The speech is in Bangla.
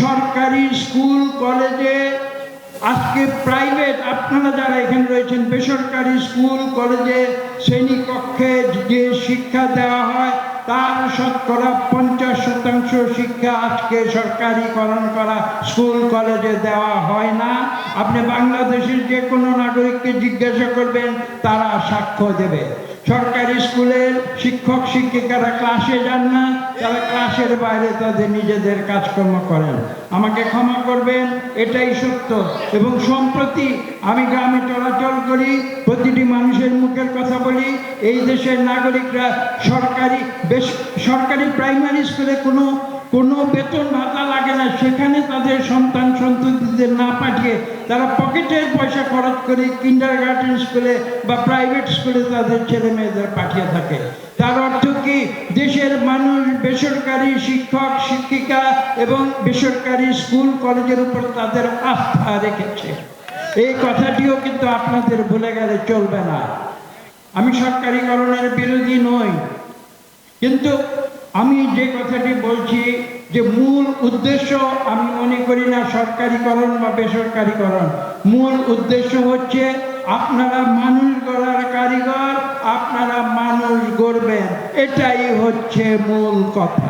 সরকারি স্কুল, কলেজে, আজকে প্রাইভেট, আপনারা যারা এখানে রয়েছেন, বেসরকারি স্কুল, কলেজে, শ্রেণীকক্ষে যে শিক্ষা দেওয়া হয়, তার শতকরা পঞ্চাশ শতাংশ শিক্ষা আজকে সরকারিকরণ করা স্কুল, কলেজে দেওয়া হয় না। আপনি বাংলাদেশের যে কোনো নাগরিককে জিজ্ঞাসা করবেন, তারা সাক্ষ্য দেবে। সরকারি স্কুলের শিক্ষক, শিক্ষিকারা ক্লাসে যান না, তারা ক্লাসের বাইরে তাদের নিজেদের কাজকর্ম করেন। আমাকে ক্ষমা করবেন, এটাই সত্য। এবং সম্প্রতি আমি গ্রামে চলাচল করি, প্রতিটি মানুষের মুখের কথা বলি, এই দেশের নাগরিকরা সরকারি, বেশ সরকারি প্রাইমারি স্কুলে কোনো কোনো বেতন ভাতা লাগে না, সেখানে তাদের সন্তান সন্ততিদের না পাঠিয়ে তারা পকেটের পয়সা খরচ করে কিন্ডার গার্ডেন স্কুলে বা প্রাইভেট স্কুলে তাদের ছেলে মেয়েদের পাঠিয়ে থাকে। তার অর্থ কি? দেশের মানুষ বেসরকারি শিক্ষক, শিক্ষিকা এবং বেসরকারি স্কুল কলেজের উপর তাদের আস্থা রেখেছে। এই কথাটিও কিন্তু আপনাদের ভুলে গেলে চলবে না। আমি সরকারিকরণের বিরোধী নই। কিন্তু আমি যে কথাটি বলছি যে মূল উদ্দেশ্য আমি মনে করি না সরকারিকরণ বা বেসরকারিকরণ। মূল উদ্দেশ্য হচ্ছে আপনারা মানুষ গড়ার কারিগর, আপনারা মানুষ গড়বেন। এটাই হচ্ছে মূল কথা।